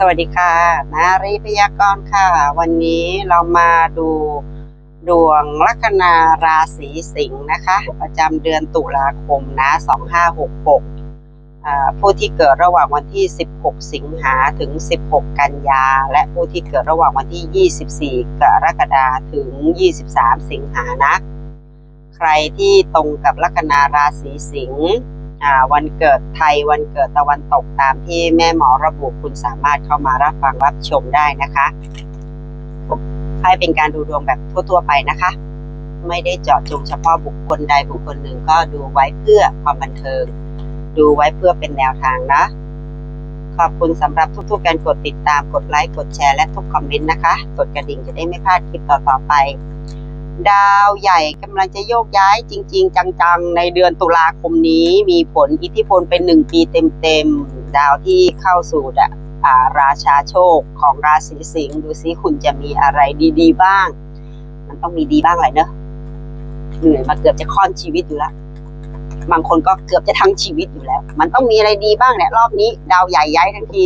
สวัสดีค่ะ นารีพยากรณ์ค่ะ วันนี้เรามาดูดวงลัคนาราศีสิงห์นะคะ ประจำเดือนตุลาคมนะ 2566 ผู้ที่เกิดระหว่างวันที่ 16 สิงหาถึง 16 กันยา และผู้ที่เกิดระหว่างวันที่ 24 กรกฎาถึง 23 สิงหานะ ใครที่ตรงกับลัคนาราศีสิงห์ วันเกิดไทยวันเกิดตะวันตกตามที่แม่หมอระบุคุณสามารถเข้ามารับฟังรับชมได้นะคะให้เป็นการดูดวงแบบทั่วๆไปนะคะ ไม่ได้เจาะจงเฉพาะบุคคลใดบุคคลหนึ่งก็ดูไว้เพื่อความบันเทิง ดูไว้เพื่อเป็นแนวทางนะ ขอบคุณสำหรับทุกๆการกดติดตามกดไลค์กดแชร์และทุกคอมเมนต์นะคะกดกระดิ่งจะได้ไม่พลาดคลิปต่อๆไป ดาวใหญ่กำลังจะโยกย้ายจริง ๆ จังๆ ในเดือนตุลาคมนี้มีผลอิทธิพลเป็นหนึ่งปีเต็มๆ ดาวที่เข้าสู่ดะราชาโชคของราศีสิงห์ดูซิคุณจะมีอะไรดีๆ บ้าง มันต้องมีดีบ้างแหละเนอะเหนื่อยมาเกือบจะค่อนชีวิตอยู่แล้ว บางคนก็เกือบจะทั้งชีวิตอยู่แล้ว มันต้องมีอะไรดีบ้างแหละรอบนี้ ดาวใหญ่ย้ายทั้งที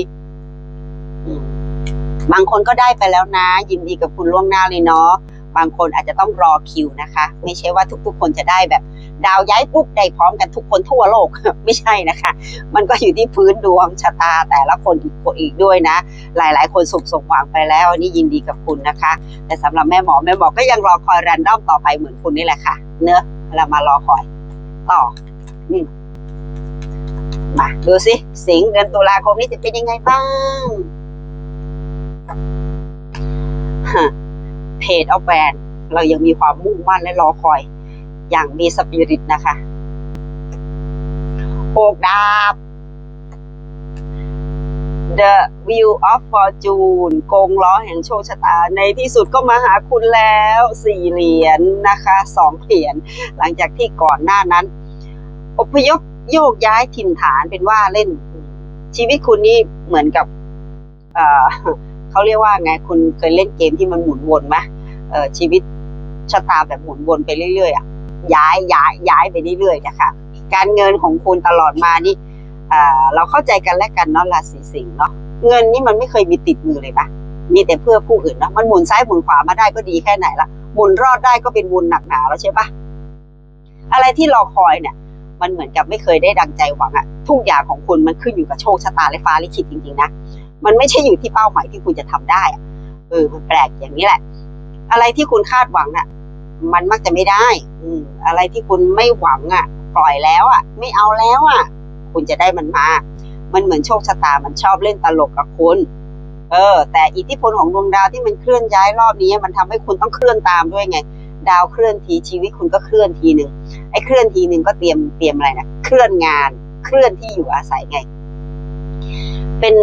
บางคนก็ได้ไปแล้วนะ ยินดีกับคุณล่วงหน้าเลยเนาะ บางคนอาจจะต้องรอคิวนะคะ ไม่ใช่ว่าทุกๆ คนจะได้แบบ ดาวย้ายปุ๊บได้พร้อมกันทุกคนทั่วโลก ไม่ใช่นะคะ มันก็อยู่ที่พื้นดวงชะตาแต่ละคนอีกคนอีกด้วยนะ หลายๆ คนสุขสมหวังไปแล้วอันนี่ยินดีกับคุณนะคะ แต่สำหรับแม่หมอแม่หมอก็ยังรอคอยแรนดอมต่อไปเหมือนคุณนี่แหละค่ะ เนอะเรามารอคอยต่ออืมมาดูสิสิงเดือนตุลาคมนี้จะเป็นยังไงบ้างฮ เพจเอาแบรนเรายังมีความมุ่งมั่นและรอคอย อย่างมีสปิริตนะคะโอกดาบ The Wheel of Fortune กงล้อแห่งโชคชะตา ในที่สุดก็มาหาคุณแล้วสี่เหรียญนนะคะสองเหรียญหลังจากที่ก่อนหน้านั้น อพยพโยกย้ายถิ่นฐานเป็นว่าเล่น ชีวิตคุณนี่เหมือนกับ เเขาเรียกว่าไง คุณเคยเล่นเกมที่มันหมุนวนไหม ชีวิตชะตาแบบหมุนวนไปเรื่อยๆอะย้ายย้ายย้ายไปเรื่อยๆนะคะการเงินของคุณตลอดมานี่เราเข้าใจกันและกันเนาะราศีสิงห์เนาะเงินนี่มันไม่เคยมีติดมือเลยปะมีแต่เพื่อผู้อื่นเนาะมันหมุนซ้ายหมุนขวามาได้ก็ดีแค่ไหนละหมุนรอดได้ก็เป็นบุญหนักหนาแล้วใช่ปะอะไรที่รอคอยเนี่ย มันเหมือนกับไม่เคยได้ดังใจหวังอะทุกอย่างของคุณมันขึ้นอยู่กับโชคชะตาและฟ้าลิขิตจริงๆนะมันไม่ใช่อยู่ที่เป้าหมายที่คุณจะทำได้อะเออมันแปลกอย่างนี้แหละ อะไรที่คุณคาดหวังน่ะ มันมักจะไม่ได้ อืมอะไรที่คุณไม่หวังอะ ปล่อยแล้วอะ ไม่เอาแล้วอะ คุณจะได้มันมา มันเหมือนโชคชะตามันชอบเล่นตลกกับคุณเออ แต่อิทธิพลของดวงดาวที่มันเคลื่อนย้ายรอบนี้มันทำให้คุณต้องเคลื่อนตามด้วยไง ดาวเคลื่อนทีชีวิตคุณก็เคลื่อนทีหนึ่งไอ้เคลื่อนทีหนึ่งก็เตรียมเตรียมอะไรนะเคลื่อนงานเคลื่อนที่อยู่อาศัยไง เป็น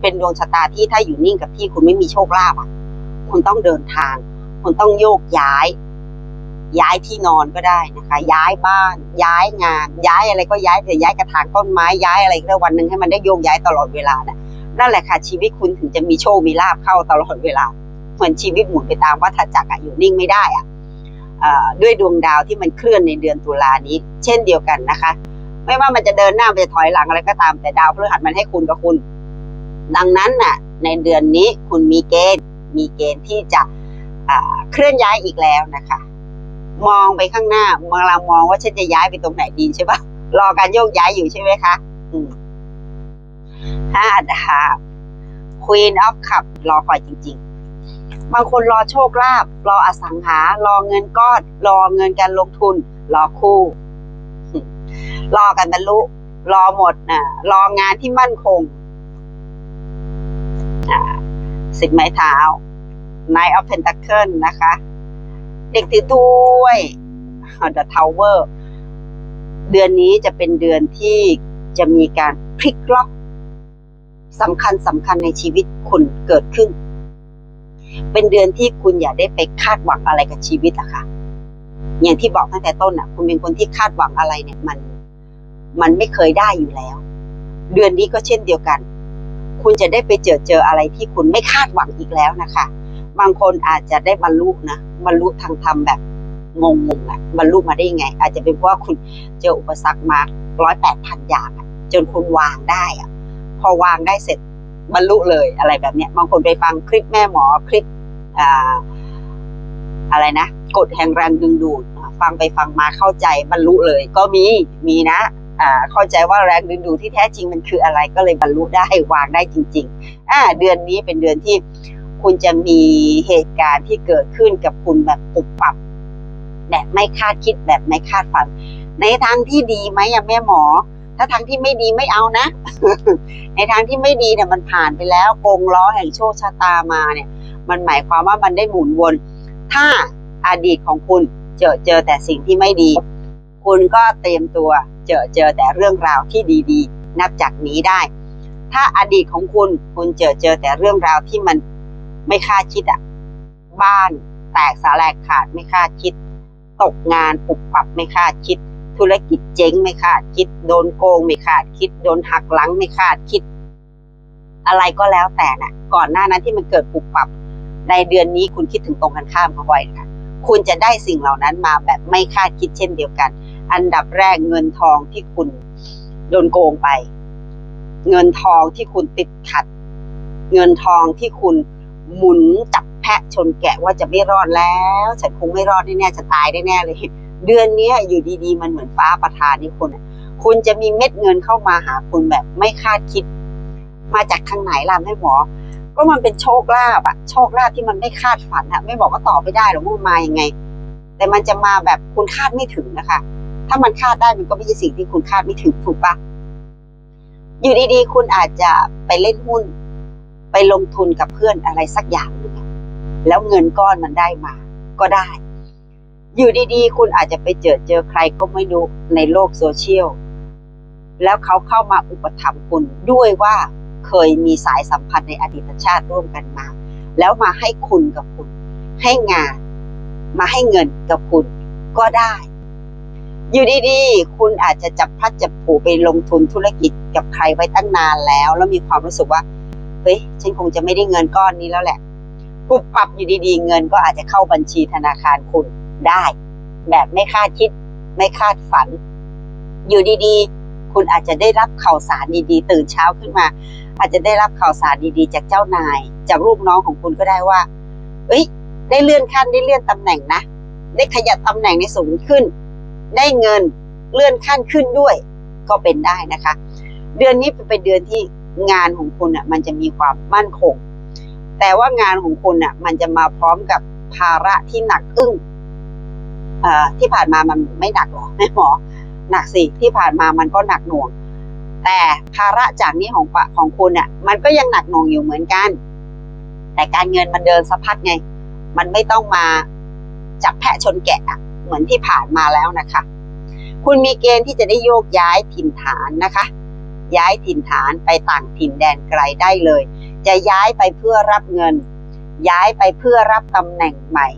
เป็นดวงชะตาที่ถ้าอยู่นิ่งกับที่คุณไม่มีโชคลาภอะ คุณต้องเดินทาง คุณต้องโยกย้าย ย้ายที่นอนก็ได้นะคะ ย้ายบ้าน ย้ายงาน ย้ายอะไรก็ย้ายแต่ย้ายกระถางต้นไม้ย้ายอะไรก็ได้วันหนึ่งให้มันได้โยกย้ายตลอดเวลาน่ะนั่นแหละค่ะ ชีวิตคุณถึงจะมีโชคมีลาภเข้าตลอดเวลาเหมือนชีวิตหมุนไปตามวัฏจักรอะอยู่นิ่งไม่ได้อะอ่าด้วยดวงดาวที่มันเคลื่อนในเดือนตุลานี้ เช่นเดียวกันนะคะ ไม่ว่ามันจะเดินหน้ามันจะถอยหลังอะไรก็ตามแต่ดาวพฤหัสมันให้คุณกับคุณ ดังนั้นน่ะ ในเดือนนี้คุณมีเกณฑ์มีเกณฑ์ที่จะ เคลื่อนย้ายอีกแล้วนะคะ มองไปข้างหน้ามองเรามองว่าฉันจะย้ายไปตรงไหนดีใช่ปะรอการโยกย้ายอยู่ใช่ไหมคะห้าดาบ Queen of Cup รอคอยจริง ๆ บางคนรอโชคลาภรออสังหา รอเงินก้อนรอเงินการลงทุน รอคู่ รอกันบรรลุ รอหมดนะรองานที่มั่นคงสิบไม้เท้า Knight of Pentacle นะคะ เด็กถือถ้วย The Tower เดือนนี้จะเป็นเดือนที่จะมีการพลิกล็อกสำคัญสำคัญในชีวิตคุณเกิดขึ้น เป็นเดือนที่คุณอย่าได้ไปคาดหวังอะไรกับชีวิตอะค่ะ อย่างที่บอกตั้งแต่ต้นอะคุณเป็นคนที่คาดหวังอะไรเนี่ยมัน มันไม่เคยได้อยู่แล้ว เดือนนี้ก็เช่นเดียวกัน คุณจะได้ไปเจอเจออะไรที่คุณไม่คาดหวังอีกแล้วนะคะ บางคนอาจจะได้บรรลุนะบรรลุทางธรรมแบบงงๆอะบรรลุมาได้ยังไง อาจจะเป็นเพราะว่าคุณเจออุปสรรคมาร้อยแปดพันอย่างจนคุณวางได้อะพอวางได้เสร็จบรรลุเลยอะไรแบบเนี้ยบางคนไปฟังคลิปแม่หมอคลิปอ่าอะไรนะกฎแห่งแรงดึงดูดฟังไปฟังมาเข้าใจบรรลุเลย ก็มีมีนะอ่าเข้าใจว่าแรงดึงดูดที่แท้จริงมันคืออะไรก็เลยบรรลุได้วางได้จริง ๆ อ่า เดือนนี้เป็นเดือนที่ คุณจะมีเหตุการณ์ที่เกิดขึ้นกับคุณแบบปุบปับ แบบไม่คาดคิดแบบไม่คาดฝัน ในทางที่ดีไหมอะแม่หมอ ถ้าทางที่ไม่ดีไม่เอานะ ในทางที่ไม่ดีเนี่ยมันผ่านไปแล้วกงล้อแห่งโชคชะตามาเนี่ย มันหมายความว่ามันได้หมุนวน ถ้าอดีตของคุณเจอเจอแต่สิ่งที่ไม่ดี คุณก็เตรียมตัวเจอเจอแต่เรื่องราวที่ดีๆ นับจากนี้ได้ ถ้าอดีตของคุณคุณเจอเจอแต่เรื่องราวที่มัน ไม่คาดคิดอะบ้านแตกสาแหลกขาดไม่คาดคิด ตกงานปุบปับไม่คาดคิด ธุรกิจเจ๊งไม่คาดคิด โดนโกงไม่คาดคิด โดนหักหลังไม่คาดคิด อะไรก็แล้วแต่น่ะ ก่อนหน้านั้นที่มันเกิดปุบปับ ในเดือนนี้คุณคิดถึงตรงกันข้ามเขาไว้ค่ะคุณจะได้สิ่งเหล่านั้นมาแบบไม่คาดคิดเช่นเดียวกัน อันดับแรกเงินทองที่คุณโดนโกงไป เงินทองที่คุณติดขัด เงินทองที่คุณ หมุนจับแพะชนแกะว่าจะไม่รอดแล้ว ฉันคงไม่รอดแน่ๆจะตายแน่ๆเลย เดือนนี้อยู่ดีๆ มันเหมือนฟ้าประทานให้คุณคุณจะมีเม็ดเงินเข้ามาหาคุณแบบไม่คาดคิด มาจากทางไหนล่ะแม่หมอ ก็มันเป็นโชคลาภอะโชคลาภที่มันไม่คาดฝันอะไม่บอกก็ตอบไม่ได้หรอกว่ามันมายังไง แต่มันจะมาแบบคุณคาดไม่ถึงนะคะ ถ้ามันคาดได้มันก็ไม่ใช่สิ่งที่คุณคาดไม่ถึงถูกปะอยู่ดีๆ คุณอาจจะไปเล่นหุ้น ไปลงทุนกับเพื่อนอะไรสักอย่างหนึ่งแล้วเงินก้อนมันได้มา ก็ได้ อยู่ดีๆ คุณอาจจะไปเจอเจอใครก็ไม่รู้ในโลกโซเชียลแล้วเขาเข้ามาอุปถัมภ์คุณด้วยว่าเคยมีสายสัมพันธ์ในอดีตชาติร่วมกันมา แล้วมาให้คุณกับคุณ ให้งาน มาให้เงินกับคุณก็ได้ อยู่ดีๆ คุณอาจจะจับพลัดจับผูไปลงทุนธุรกิจกับใครไว้ตั้งนานแล้ว แล้วมีความรู้สึกว่า เฮ้ยฉันคงจะไม่ได้เงินก้อนนี้แล้วแหละปุบปรับอยู่ดีๆ เงินก็อาจจะเข้าบัญชีธนาคารคุณได้ แบบไม่คาดคิด ไม่คาดฝัน อยู่ดีๆ คุณอาจจะได้รับข่าวสารดีๆ ตื่นเช้าขึ้นมา อาจจะได้รับข่าวสารดีๆ จากเจ้านาย จากลูกน้องของคุณก็ได้ว่าเอ้ย ได้เลื่อนขั้นได้เลื่อนตำแหน่งนะ ได้ขยับตำแหน่งในสูงขึ้น ได้เงินเลื่อนขั้นขึ้นด้วย ก็เป็นได้นะคะ เดือนนี้เป็นเดือนที่ งานของคุณอะมันจะมีความมั่นคง แต่ว่างานของคุณอะมันจะมาพร้อมกับภาระที่หนักอึ้งอ่อที่ผ่านมามันไม่หนักหรอแม่หมอหนักสิที่ผ่านมามันก็หนักหน่วง แต่ภาระจากนี้ของปะของคุณอะมันก็ยังหนักหน่วงอยู่เหมือนกัน แต่การเงินมันเดินสะพัดไง มันไม่ต้องมาจับแพะชนแกะอะเหมือนที่ผ่านมาแล้วนะคะ คุณมีเกณฑ์ที่จะได้โยกย้ายถิ่นฐานนะคะ ย้ายถิ่นฐานไปต่างถิ่นแดนไกลได้เลย จะย้ายไปเพื่อรับเงิน ย้ายไปเพื่อรับตำแหน่งใหม่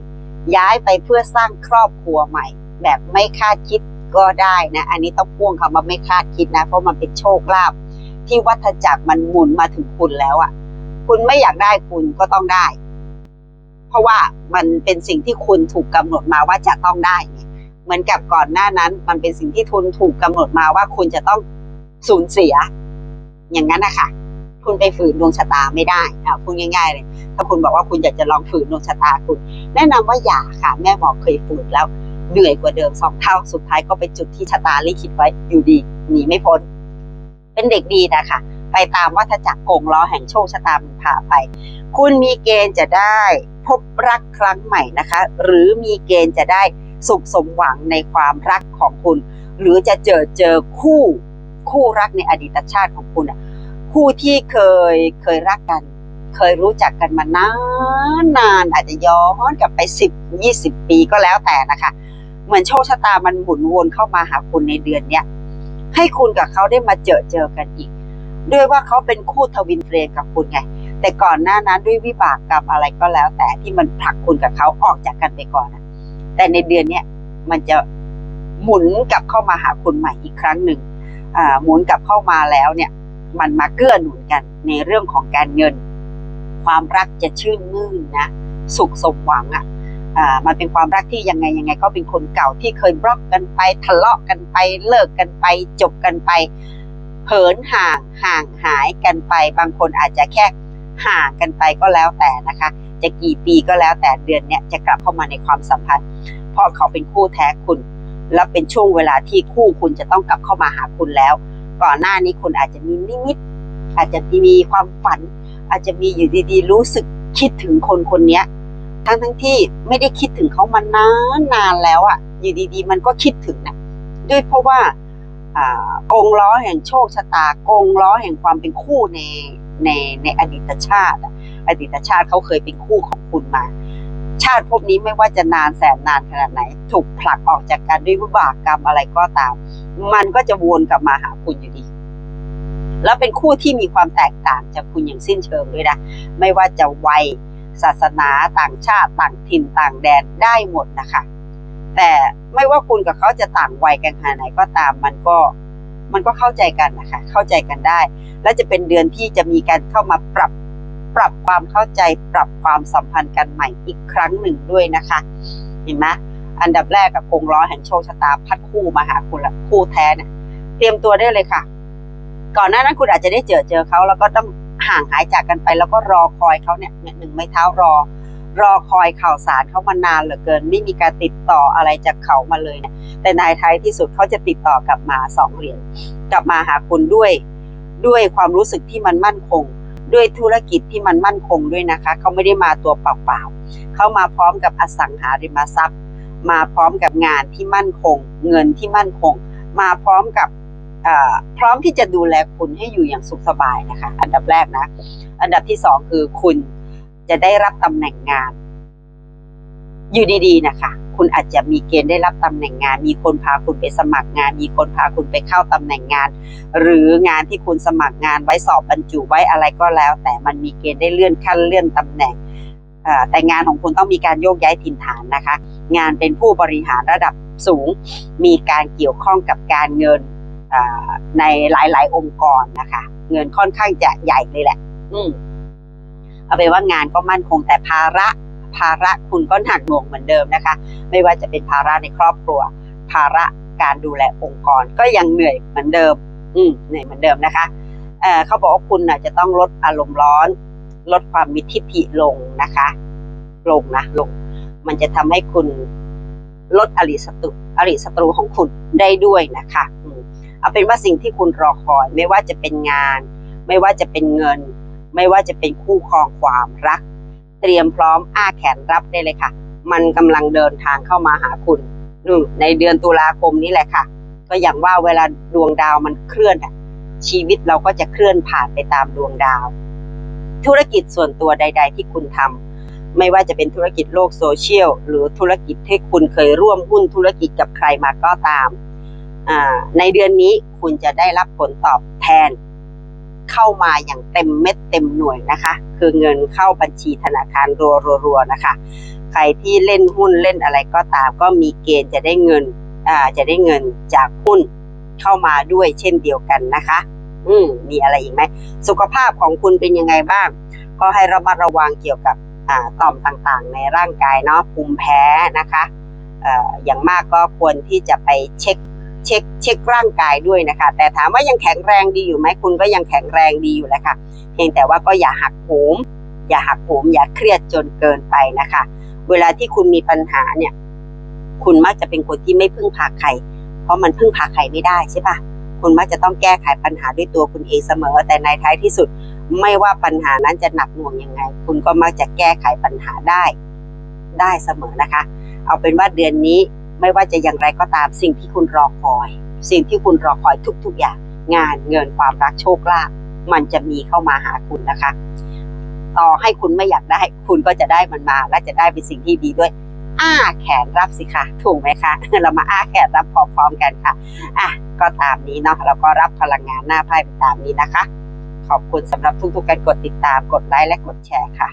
ย้ายไปเพื่อสร้างครอบครัวใหม่ แบบไม่คาดคิดก็ได้นะ อันนี้ต้องพ่วงคำว่าไม่คาดคิดนะ เพราะมันเป็นโชคลาภที่วัฏจักรมันหมุนมาถึงคุณแล้วอะ่ะ คุณไม่อยากได้คุณก็ต้องได้ เพราะว่ามันเป็นสิ่งที่คุณถูกกำหนดมาว่าจะต้องได้ เหมือนกับก่อนหน้านั้น มันเป็นสิ่งที่ทุนถูกกำหนดมาว่าคุณจะต้อง สูญเสีย อย่างนั้นนะคะคุณไปฝืนดวงชะตาไม่ได้อะพูดง่าย ๆ เลย ถ้าคุณบอกว่าคุณอยากจะลองฝืนดวงชะตาคุณ แนะนำว่าอย่าค่ะ แม่หมอเคยฝืนแล้วเหนื่อยกว่าเดิมสองเท่าสุดท้ายก็ไปจุดที่ชะตาลิขิตไว้อยู่ดีหนีไม่พ้น เป็นเด็กดีนะคะไปตามวัฏจักรกงล้อแห่งโชคชะตามันพาไป คุณมีเกณฑ์จะได้พบรักครั้งใหม่นะคะ หรือมีเกณฑ์จะได้สุขสมหวังในความรักของคุณ หรือจะเจอเจอคู่ คู่รักในอดีตชาติของคุณอะคู่ที่เคยเคยรักกัน เคยรู้จักกันมานานนานอาจจะย้อนกลับไปสิบยี่สิบปีก็แล้วแต่นะคะเหมือนโชคชะตามันหมุนวนเข้ามาหาคุณในเดือนเนี้ยให้คุณกับเขาได้มาเจอเจอกันอีก ด้วยว่าเขาเป็นคู่ทวินเฟรมกับคุณไง แต่ก่อนหน้านั้นด้วยวิบากกรรมอะไรก็แล้ว แต่ที่มันผลักคุณกับเขาออกจากกันไปก่อนอะแต่ในเดือนเนี้ยมันจะหมุนกลับเข้ามาหาคุณใหม่อีกครั้งหนึ่ง หมุนกลับเข้ามาแล้วเนี่ย มันมาเกื้อหนุนกันในเรื่องของการเงิน ความรักจะชื่นมื่นนะสุขสมหวังอะอ่ามันเป็นความรักที่ยังไงยังไง ก็เป็นคนเก่าที่เคยบล็อกกันไปทะเลาะกันไปเลิกกันไป จบกันไปเหินห่างห่างหายกันไป บางคนอาจจะแค่ห่างกันไปก็แล้วแต่นะคะ จะกี่ปีก็แล้วแต่เดือนเนี้ยจะกลับเข้ามาในความสัมพันธ์ เพราะเขาเป็นคู่แท้คุณ และเป็นช่วงเวลาที่คู่คุณจะต้องกลับเข้ามาหาคุณแล้ว ก่อนหน้านี้คุณอาจจะมีนิมิต อาจจะมีความฝัน อาจจะมีอยู่ดีๆ รู้สึกคิดถึงคนคนนี้ทั้งทั้งที่ไม่ได้คิดถึงเขามานานนานแล้วอะ่ะอยู่ดีๆ มันก็คิดถึงนะด้วยเพราะว่าอ่ากงล้อแห่งโชคชะตากงล้อแห่งความเป็นคู่ในในในอดีตชาติ อดีตชาติเขาเคยเป็นคู่ของคุณมา ชาติภพนี้ไม่ว่าจะนานแสนนานขนาดไหน ถูกผลักออกจากกันด้วยวิบากกรรมอะไรก็ตาม มันก็จะวนกลับมาหาคุณอยู่ดี แล้วเป็นคู่ที่มีความแตกต่างจากคุณอย่างสิ้นเชิงด้วยนะ ไม่ว่าจะวัยศาสนาต่างชาติต่างถิ่นต่างแดนได้หมดนะคะ แต่ไม่ว่าคุณกับเขาจะต่างวัยกันขนาดไหนก็ตามมันก็มันก็เข้าใจกันนะคะ เข้าใจกันได้ และจะเป็นเดือนที่จะมีการเข้ามาปรับ ปรับความเข้าใจปรับความสัมพันธ์กันใหม่อีกครั้งหนึ่งด้วยนะคะ เห็นไหมอันดับแรกกับกงล้อแห่งโชคชะตาพัดคู่มาหาคุณละคู่แท้เนี่ยเตรียมตัวได้เลยค่ะ ก่อนหน้านั้นคุณอาจจะได้เจอเจอเขาแล้วก็ต้องห่างหายจากกันไป แล้วก็รอคอยเขาเนี่ยหนึ่งไม้เท้ารอ รอคอยข่าวสารเขามานานเหลือเกิน ไม่มีการติดต่ออะไรจากเขามาเลยเนี่ยแต่นายท้ายที่สุดเขาจะติดต่อกลับมาสองเหรียญกลับมาหาคุณด้วยด้วยความรู้สึกที่มันมั่นคง ด้วยธุรกิจที่มันมั่นคงด้วยนะคะ เขาไม่ได้มาตัวเปล่าๆเขามาพร้อมกับอสังหาริมทรัพย์ มาพร้อมกับงานที่มั่นคง เงินที่มั่นคง มาพร้อมกับพร้อมที่จะดูแลคุณให้อยู่อย่างสุขสบายนะคะ อันดับแรกนะ อันดับที่สองคือคุณจะได้รับตำแหน่งงาน อยู่ดีๆนะคะ คุณอาจจะมีเกณฑ์ได้รับตำแหน่งงาน มีคนพาคุณไปสมัครงาน มีคนพาคุณไปเข้าตำแหน่งงาน หรืองานที่คุณสมัครงานไว้สอบบรรจุไว้อะไรก็แล้ว แต่มันมีเกณฑ์ได้เลื่อนขั้นเลื่อนตำแหน่งแต่งานของคุณต้องมีการโยกย้ายถิ่นฐานนะคะ งานเป็นผู้บริหารระดับสูง มีการเกี่ยวข้องกับการเงินในหลาย ๆ องค์กรนะคะ เงินค่อนข้างจะใหญ่เลยแหละ อืมเอาไปนว่างานก็มั่นคงแต่ภาระภาระคุณก็หนักหน่วงเหมือนเดิมนะคะ ไม่ว่าจะเป็นภาระในครอบครัว ภาระการดูแลองค์กรก็ยังเหนื่อยเหมือนเดิม อืมเหนื่อยเหมือนเดิมนะคะเเขาบอกว่าคุณนะจะต้องลดอารมณ์ร้อน ลดความมีทิฐิลงนะคะ ลงนะลง มันจะทำให้คุณลดอริศัตรูอริศัตรูของคุณได้ด้วยนะคะอืมเอาเป็นว่าสิ่งที่คุณรอคอย ไม่ว่าจะเป็นงาน ไม่ว่าจะเป็นเงิน ไม่ว่าจะเป็นคู่ครองความรัก เตรียมพร้อมอ้าแขนรับได้เลยค่ะ มันกำลังเดินทางเข้ามาหาคุณในเดือนตุลาคมนี้แหละค่ะ ก็อย่างว่าเวลาดวงดาวมันเคลื่อนอะชีวิตเราก็จะเคลื่อนผ่านไปตามดวงดาว ธุรกิจส่วนตัวใด ๆ ที่คุณทำไม่ว่าจะเป็นธุรกิจโลกโซเชียลหรือธุรกิจที่คุณเคยร่วมหุ้นธุรกิจกับใครมาก็ตาม ในเดือนนี้คุณจะได้รับผลตอบแทนเข้ามาอย่างเต็มเม็ดเต็มหน่วยนะคะ คือเงินเข้าบัญชีธนาคารรัวๆนะคะ ใครที่เล่นหุ้นเล่นอะไรก็ตาม ก็มีเกณฑ์จะได้เงินอ่าจะได้เงินจากหุ้นเข้ามาด้วยเช่นเดียวกันนะคะ อืมมีอะไรอีกไหมสุขภาพของคุณเป็นยังไงบ้าง ก็ให้ระมัดระวังเกี่ยวกับอ่าต่อมต่างๆ ในร่างกายเนาะภูมิแพ้นะคะเอ่ออย่างมากก็ควรที่จะไปเช็คเช็คเช็คร่างกายด้วยนะคะ แต่ถามว่ายังแข็งแรงดีอยู่ไหมคุณก็ยังแข็งแรงดีอยู่แหละค่ะเพียงแต่ว่าก็อย่าหักโหมอย่าหักโหมอย่าเครียดจนเกินไปนะคะ เวลาที่คุณมีปัญหาเนี่ย คุณมักจะเป็นคนที่ไม่พึ่งพาใคร เพราะมันพึ่งพาใครไม่ได้ใช่ปะคุณมักจะต้องแก้ไขปัญหาด้วยตัวคุณเองเสมอ แต่ในท้ายที่สุด ไม่ว่าปัญหานั้นจะหนักหน่วงยังไง คุณก็มักจะแก้ไขปัญหาได้ได้เสมอนะคะ เอาเป็นว่าเดือนนี้ไม่ว่าจะอย่างไรก็ตามสิ่งที่คุณรอคอย สิ่งที่คุณรอคอยทุกๆอย่าง งานเงินความรักโชคลาภมันจะมีเข้ามาหาคุณนะคะ ต่อให้คุณไม่อยากได้ คุณก็จะได้มันมา และจะได้เป็นสิ่งที่ดีด้วย อ้าแขนรับสิคะถูกไหมคะ เรามาอ้าแขนรับพร้อมๆกันค่ะอะก็ตามนี้เนาะเราก็รับพลังงานหน้าไพ่ไปตามนี้นะคะ ขอบคุณสำหรับทุกๆการกดติดตามกดไลค์และกดแชร์ค่ะ